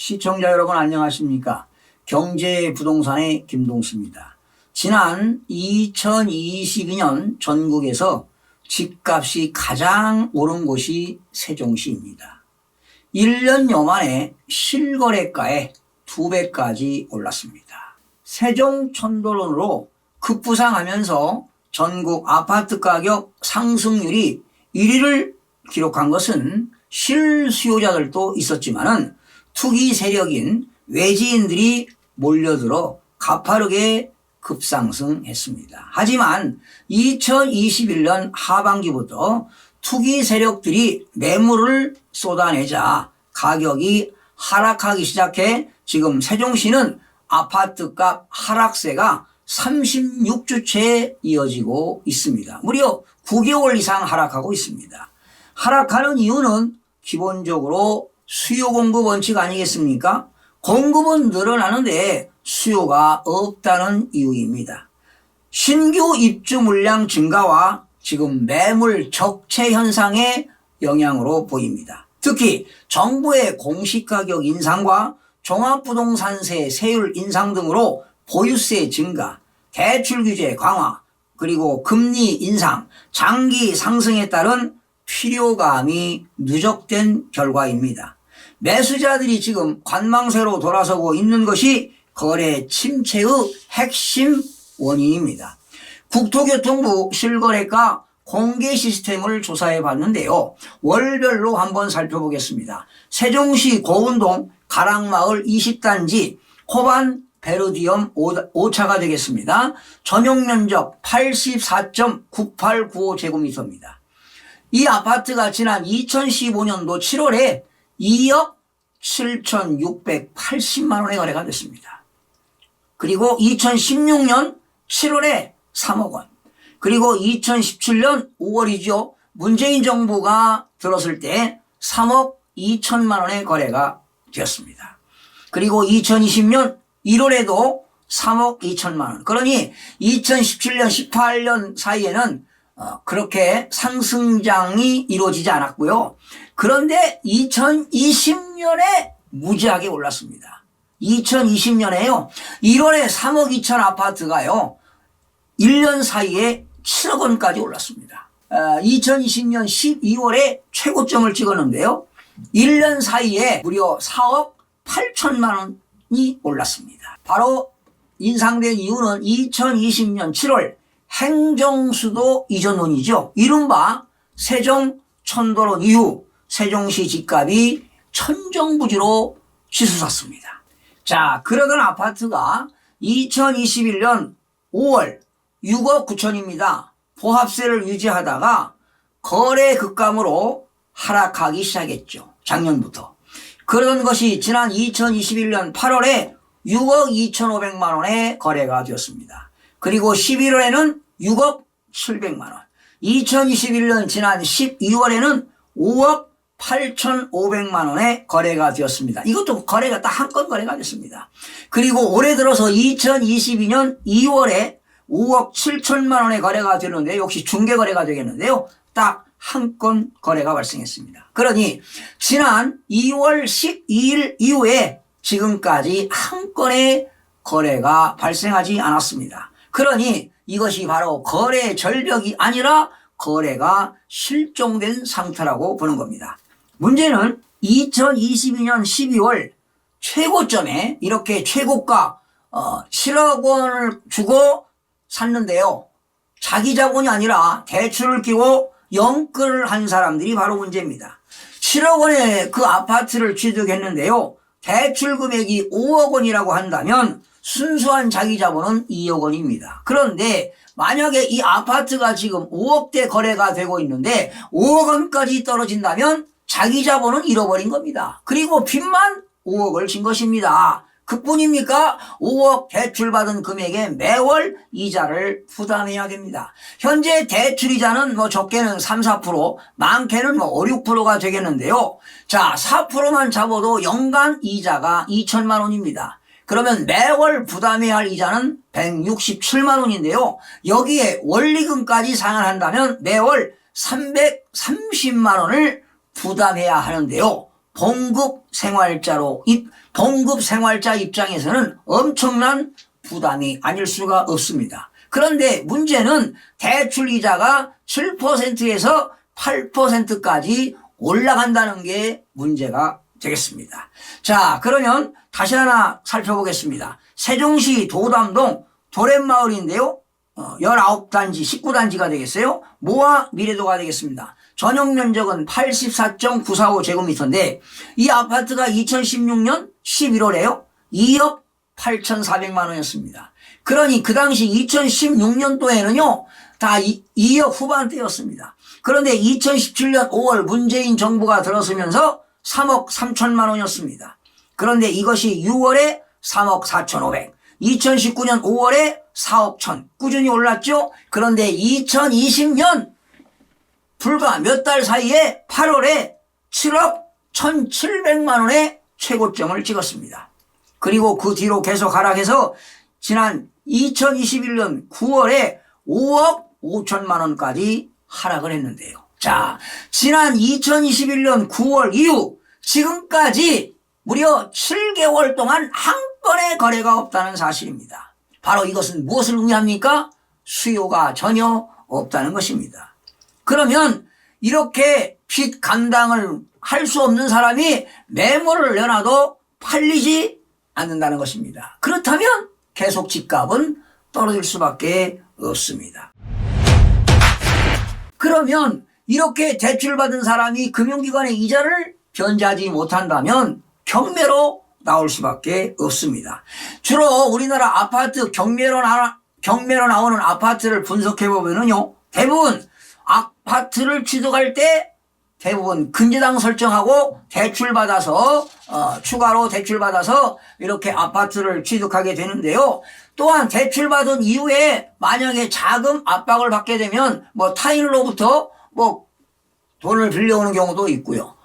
시청자 여러분 안녕하십니까? 경제 부동산의 김동수입니다. 지난 2022년 전국에서 집값이 가장 오른 곳이 세종시입니다. 1년여 만에 실거래가에 두 배까지 올랐습니다. 세종 천도론으로 급부상하면서 전국 아파트 가격 상승률이 1위를 기록한 것은 실수요자들도 있었지만은 투기 세력인 외지인들이 몰려들어 가파르게 급상승했습니다. 하지만 2021년 하반기부터 투기 세력들이 매물을 쏟아내자 가격이 하락하기 시작해 지금 세종시는 아파트값 하락세가 36주째 이어지고 있습니다. 무려 9개월 이상 하락하고 있습니다. 하락하는 이유는 기본적으로 수요 공급 원칙 아니겠습니까? 공급은 늘어나는데 수요가 없다는 이유입니다. 신규 입주 물량 증가와 지금 매물 적체 현상의 영향으로 보입니다. 특히 정부의 공시가격 인상과 종합부동산세 세율 인상 등으로 보유세 증가, 대출 규제 강화, 그리고 금리 인상, 장기 상승에 따른 필요감이 누적된 결과입니다. 매수자들이 지금 관망세로 돌아서고 있는 것이 거래 침체의 핵심 원인입니다. 국토교통부 실거래가 공개 시스템을 조사해 봤는데요. 월별로 한번 살펴보겠습니다. 세종시 고운동 가락마을 20단지 호반 베르디엄 5차가 되겠습니다. 전용 면적 84.9895제곱미터입니다. 이 아파트가 지난 2015년도 7월에 2억 7,680만 원에 거래가 됐습니다. 그리고 2016년 7월에 3억 원. 그리고 2017년 5월이죠. 문재인 정부가 들었을 때 3억 2천만 원의 거래가 되었습니다. 그리고 2020년 1월에도 3억 2천만 원. 그러니 2017년 18년 사이에는 어, 그렇게 상승장이 이루어지지 않았고요. 그런데 2020년에 무지하게 올랐습니다. 2020년에요. 1월에 3억 2천 아파트가요. 1년 사이에 7억 원까지 올랐습니다. 2020년 12월에 최고점을 찍었는데요. 1년 사이에 무려 4억 8천만 원이 올랐습니다. 바로 인상된 이유는 2020년 7월 행정수도 이전론이죠. 이른바 세종 천도론 이후 세종시 집값이 천정부지로 치솟았습니다. 자, 그러던 아파트가 2021년 5월 6억 9천입니다. 보합세를 유지하다가 거래 급감으로 하락하기 시작했죠. 작년부터. 그런 것이 지난 2021년 8월에 6억 2,500만 원에 거래가 되었습니다. 그리고 11월에는 6억 700만 원. 2021년 지난 12월에는 5억 8,500만 원에 거래가 되었습니다. 이것도 거래가 딱 한 건 거래가 됐습니다. 그리고 올해 들어서 2022년 2월에 5억 7천만 원의 거래가 되는데 역시 중개 거래가 되겠는데요. 딱 한 건 거래가 발생했습니다. 그러니 지난 2월 12일 이후에 지금까지 한 건의 거래가 발생하지 않았습니다. 그러니 이것이 바로 거래 절벽이 아니라 거래가 실종된 상태라고 보는 겁니다. 문제는 2022년 12월 최고점에 이렇게 최고가 어, 7억 원을 주고 샀는데요. 자기 자본이 아니라 대출을 끼고 영끌을 한 사람들이 바로 문제입니다. 7억 원에 그 아파트를 취득했는데요. 대출 금액이 5억 원이라고 한다면 순수한 자기 자본은 2억 원입니다. 그런데 만약에 이 아파트가 지금 5억대 거래가 되고 있는데 5억 원까지 떨어진다면 자기 자본은 잃어버린 겁니다. 그리고 빚만 5억을 진 것입니다. 그뿐입니까? 5억 대출받은 금액에 매월 이자를 부담해야 됩니다. 현재 대출이자는 뭐 적게는 3, 4%, 많게는 뭐 5, 6%가 되겠는데요. 자, 4%만 잡아도 연간 이자가 2천만 원입니다. 그러면 매월 부담해야 할 이자는 167만 원인데요. 여기에 원리금까지 상환한다면 매월 330만 원을 부담해야 하는데요. 봉급 생활자로 입- 봉급 생활자 입장에서는 엄청난 부담이 아닐 수가 없습니다. 그런데 문제는 대출 이자가 7%에서 8%까지 올라간다는 게 문제가 되겠습니다. 자, 그러면 다시 하나 살펴보겠습니다. 세종시 도담동 도렛마을인데요. 어, 19단지, 19단지가 되겠어요. 모아 미래도가 되겠습니다. 전용 면적은 84.945제곱미터인데 이 아파트가 2016년 11월에요. 2억 8,400만 원이었습니다. 그러니 그 당시 2016년도에는요. 다 2, 2억 후반대였습니다. 그런데 2017년 5월 문재인 정부가 들어서면서 3억 3천만 원이었습니다. 그런데 이것이 6월에 3억 4,500, 2019년 5월에 4억 1천 꾸준히 올랐죠. 그런데 2020년 불과 몇 달 사이에 8월에 7억 1,700만 원의 최고점을 찍었습니다. 그리고 그 뒤로 계속 하락해서 지난 2021년 9월에 5억 5천만 원까지 하락을 했는데요. 자, 지난 2021년 9월 이후 지금까지 무려 7개월 동안 한 건의 거래가 없다는 사실입니다. 바로 이것은 무엇을 의미합니까? 수요가 전혀 없다는 것입니다. 그러면 이렇게 빚 감당을 할 수 없는 사람이 매물을 내놔도 팔리지 않는다는 것입니다. 그렇다면 계속 집값은 떨어질 수밖에 없습니다. 그러면 이렇게 대출받은 사람이 금융기관의 이자를 변제하지 못한다면 경매로 나올 수밖에 없습니다. 주로 우리나라 아파트 경매로 나, 경매로 나오는 아파트를 분석해 보면은요, 대부분 아파트를 취득할 때 대부분 근저당 설정하고 대출 받아서 어, 추가로 대출 받아서 이렇게 아파트를 취득하게 되는데요. 또한 대출 받은 이후에 만약에 자금 압박을 받게 되면 뭐 타인으로부터 뭐 돈을 빌려오는 경우도 있고요.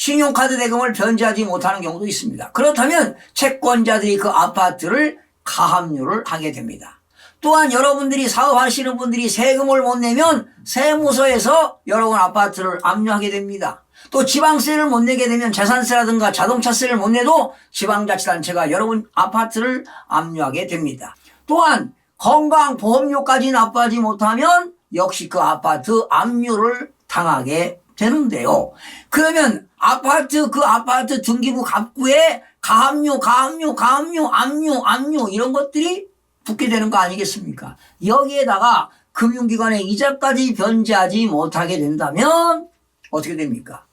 또 신용카드 대금을 변제하지 못하는 경우도 있습니다. 그렇다면 채권자들이 그 아파트를 가압류를 하게 됩니다. 또한 여러분들이 사업하시는 분들이 세금을 못 내면 세무서에서 여러분 아파트를 압류하게 됩니다. 또 지방세를 못 내게 되면 재산세라든가 자동차세를 못 내도 지방자치단체가 여러분 아파트를 압류하게 됩니다. 또한 건강보험료까지 납부하지 못하면 역시 그 아파트 압류를 당하게 되는데요. 그러면 아파트 그 아파트 등기부 갑구에 가압류, 가압류, 가압류, 압류, 압류 이런 것들이 붙게 되는 거 아니겠습니까? 여기에다가 금융기관의 이자까지 변제하지 못하게 된다면 어떻게 됩니까?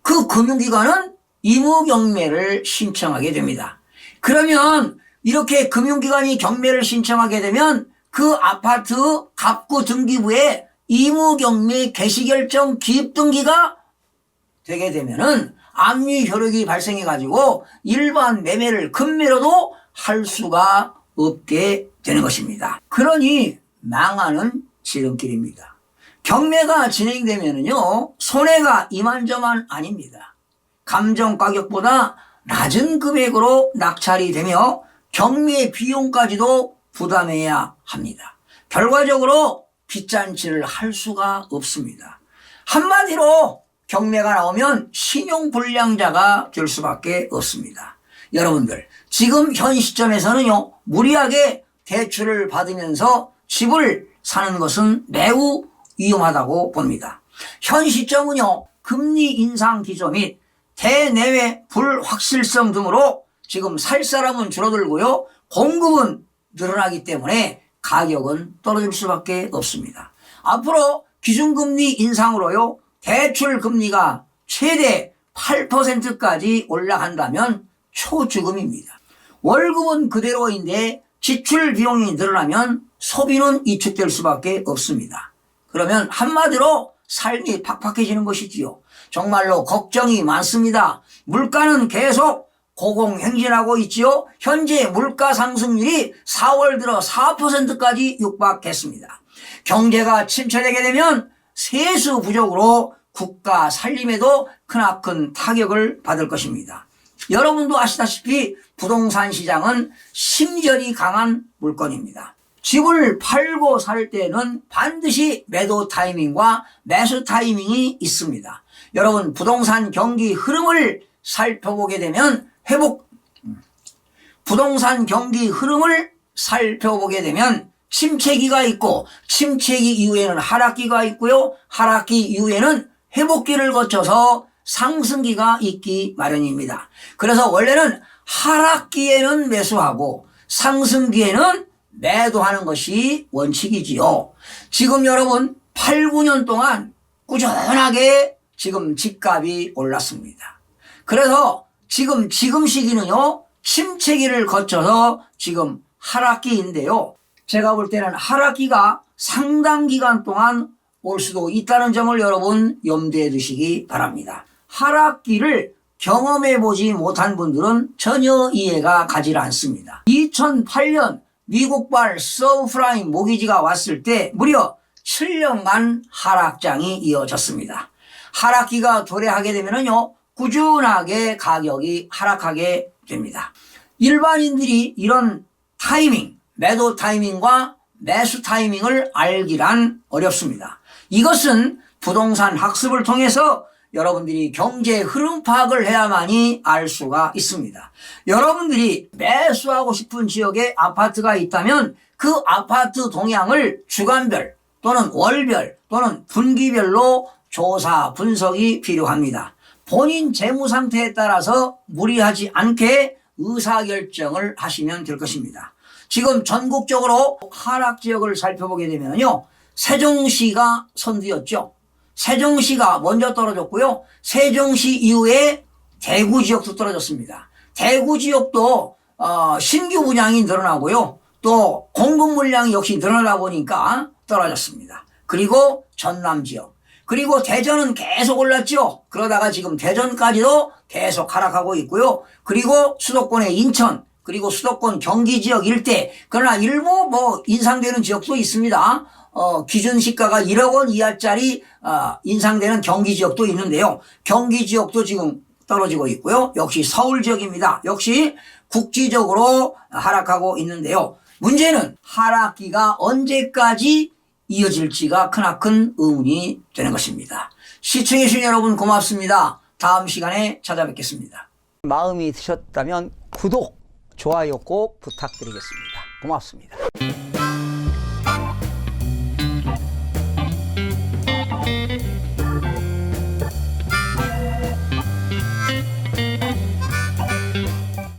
그 금융기관은 의무경매를 신청하게 됩니다. 그러면 이렇게 금융기관이 경매를 신청하게 되면 그 아파트 갑구 등기부에 의무경매 개시결정 기입등기가 되게 되면은 압류 효력이 발생해 가지고 일반 매매를 금매로도 할 수가 없게 되는 것입니다. 그러니 망하는 지름길입니다. 경매가 진행되면은요 손해가 이만저만 아닙니다. 감정 가격보다 낮은 금액으로 낙찰이 되며 경매 비용까지도 부담해야 합니다. 결과적으로 빚잔치를 할 수가 없습니다. 한마디로 경매가 나오면 신용불량자가 될 수밖에 없습니다. 여러분들 지금 현 시점에서는요 무리하게 대출을 받으면서 집을 사는 것은 매우 위험하다고 봅니다. 현 시점은요 금리 인상 기조 및 대내외 불확실성 등으로 지금 살 사람은 줄어들고요 공급은 늘어나기 때문에 가격은 떨어질 수밖에 없습니다. 앞으로 기준금리 인상으로요 대출 금리가 최대 8%까지 올라간다면 초주금입니다. 월급은 그대로인데 지출 비용이 늘어나면 소비는 위축될 수밖에 없습니다. 그러면 한마디로 삶이 팍팍해지는 것이지요. 정말로 걱정이 많습니다. 물가는 계속 고공행진하고 있지요. 현재 물가 상승률이 4월 들어 4%까지 육박했습니다. 경제가 침체되게 되면 세수 부족으로 국가 살림에도 크나큰 타격을 받을 것입니다. 여러분도 아시다시피 부동산 시장은 심전이 강한 물건입니다. 집을 팔고 살 때는 반드시 매도 타이밍과 매수 타이밍이 있습니다. 여러분 부동산 경기 흐름을 살펴보게 되면 회복 부동산 경기 흐름을 살펴보게 되면 침체기가 있고 침체기 이후에는 하락기가 있고요. 하락기 이후에는 회복기를 거쳐서 상승기가 있기 마련입니다. 그래서 원래는 하락기에는 매수하고 상승기에는 매도하는 것이 원칙이지요. 지금 여러분 8, 9년 동안 꾸준하게 지금 집값이 올랐습니다. 그래서 지금 지금 시기는요 침체기를 거쳐서 지금 하락기인데요. 제가 볼 때는 하락기가 상당 기간 동안 올 수도 있다는 점을 여러분 염두에 두시기 바랍니다. 하락기를 경험해 보지 못한 분들은 전혀 이해가 가지 않습니다. 2008년 미국발 서브프라임 모기지가 왔을 때 무려 7년간 하락장이 이어졌습니다. 하락기가 도래하게 되면요 꾸준하게 가격이 하락하게 됩니다. 일반인들이 이런 타이밍, 매도 타이밍과 매수 타이밍을 알기란 어렵습니다. 이것은 부동산 학습을 통해서 여러분들이 경제 흐름 파악을 해야만이 알 수가 있습니다. 여러분들이 매수하고 싶은 지역에 아파트가 있다면 그 아파트 동향을 주간별 또는 월별 또는 분기별로 조사 분석이 필요합니다. 본인 재무 상태에 따라서 무리하지 않게 의사결정을 하시면 될 것입니다. 지금 전국적으로 하락 지역을 살펴보게 되면요. 세종시가 선두였죠. 세종시가 먼저 떨어졌고요. 세종시 이후에 대구 지역도 떨어졌습니다. 대구 지역도 어, 신규 분양이 늘어나고요. 또 공급 물량이 역시 늘어나다 보니까 떨어졌습니다. 그리고 전남 지역. 그리고 대전은 계속 올랐죠. 그러다가 지금 대전까지도 계속 하락하고 있고요. 그리고 수도권의 인천, 그리고 수도권 경기 지역 일대, 그러나 일부 뭐 인상되는 지역도 있습니다. 어, 기준 시가가 1억 원 이하짜리 어, 인상되는 경기 지역도 있는데요. 경기 지역도 지금 떨어지고 있고요. 역시 서울 지역입니다. 역시 국지적으로 하락하고 있는데요. 문제는 하락기가 언제까지 이어질지가 크나큰 의문이 되는 것입니다. 시청해주신 여러분 고맙습니다. 다음 시간에 찾아뵙겠습니다. 마음이 드셨다면 구독, 좋아요 꼭 부탁드리겠습니다. 고맙습니다.